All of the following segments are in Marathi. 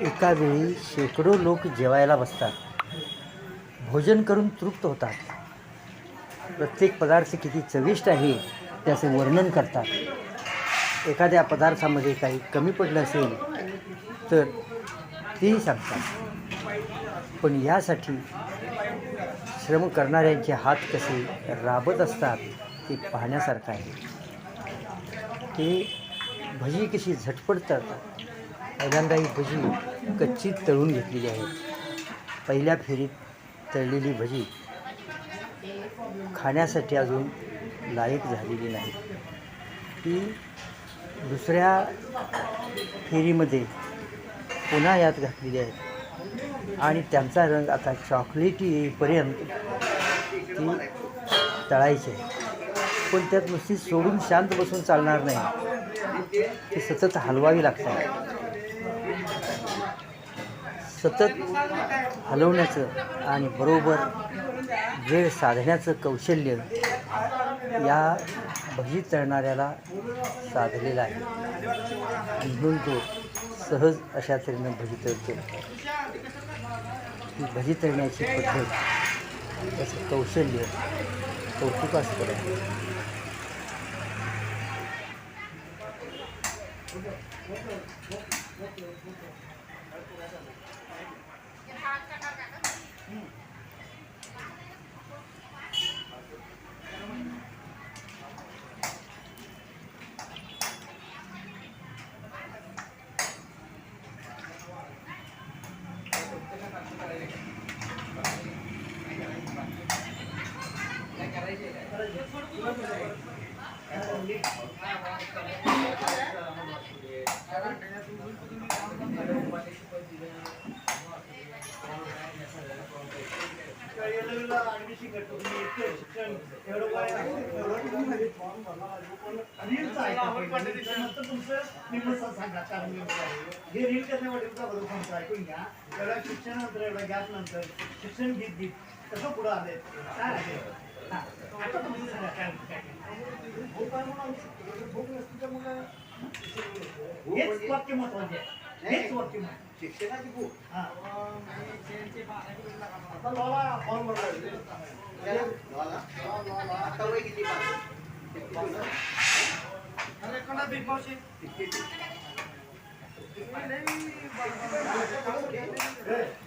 एका वेळी शेकडो लोक जेवायला बसतात. भोजन करून तृप्त होतात. प्रत्येक पदार्थ किती चविष्ट आहे त्याचे वर्णन करतात. एखाद्या पदार्थामध्ये काही कमी पडलं असेल तर तेही सांगतात. पण यासाठी श्रम करणाऱ्यांचे हात कसे राबत असतात ते पाहण्यासारखं आहे. ते भजी कशी झटपट करतात पहिल्यांदा ही भजी कच्ची तळून घेतलेली आहे. पहिल्या फेरीत तळलेली भजी खाण्यासाठी अजून लायक झालेली नाही. ती दुसऱ्या फेरीमध्ये पुन्हा यात घातलेली आहे. आणि त्यांचा रंग आता चॉकलेटी येईपर्यंत ती तळायची आहे. पण त्यात नुसती सोडून शांत बसून चालणार नाही. ती सतत हलवावी लागतात सतत हलवण्याचं आणि बरोबर वेळ साधण्याचं कौशल्य या भजी चढणाऱ्याला साधलेलं आहे. म्हणून तो सहज अशा तऱ्हेनं भजी तळतो. ही भजी तळण्याची पद्धत त्याचं कौशल्य कौतुकास्पद आहे. हे रील करण्यामध्ये तुमचा बरोबर ऐकून घ्या एवढ्या शिक्षणानंतर एवढ्या गॅप नंतर शिक्षण घेत घेत. कसं पुढं आले काय आहे? हा, आहे हेच वाक्य महत्त्वाचे हेच वाक्य शिक्षणाची भूक आता फॉर्म आता वय किती पाच दोन वर्षात जास्त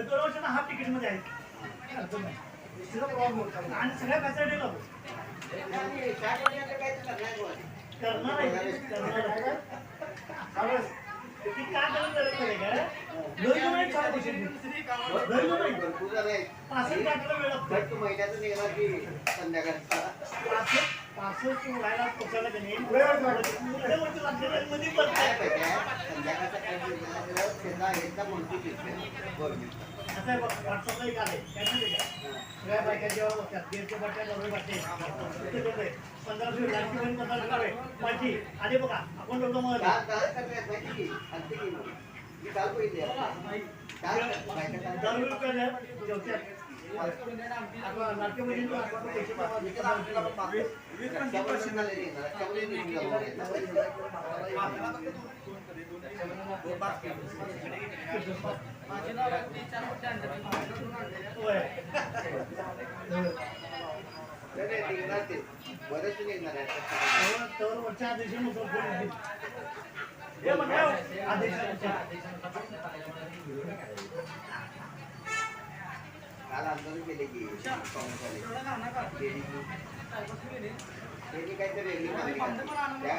दोन वर्षांना हाफ तिकीटमध्ये आहे नाही. आणि सगळ्या फॅसिलिटी लागू आणि करणार करणार आहे करणार आहे. महिन्यातून निघाला की संध्याकाळचा पासष्ट- व्हायला पोचायला नाही, हे व्हॉट्सअपला. काय? सगळ्या बायका जेव्हा. आली बघा आपण रक्षाबंधन निघून जाऊ. नाही, नाही, म्हणा, आदेशानुसार. काल आंदोलन केले की काँग्रेसवाले. त्यांनी- काहीतरी रॅली मारली त्या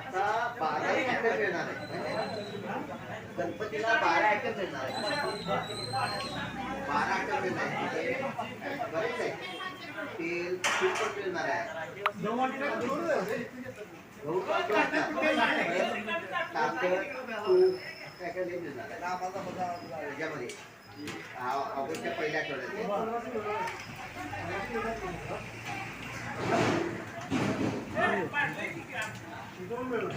आता बारा एकर मिळणार आहे. गणपतीला बारा एकर मिळणार आहे. बारा एकर मिळणार आहे. बरेच आहे. तेल तूप पण मिळणार आहे. गहू पण मिळणार. साखर तूप काय काय लय मिळणार आहे. त्याच्यामध्ये हा, ऑगस्टच्या पहिल्या आठवड्यात दोन मिळून.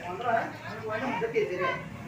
पंधरा आहे? कुठं ते रे? जागा आहे का म्हणताय ना बिझनेस? कलेक्टर ऑफिसला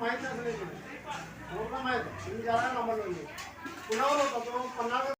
మాయచేసలేదు పూర్ణమాయ ఇది జరగడం నమ్మలేదు పునరు పన్నాలు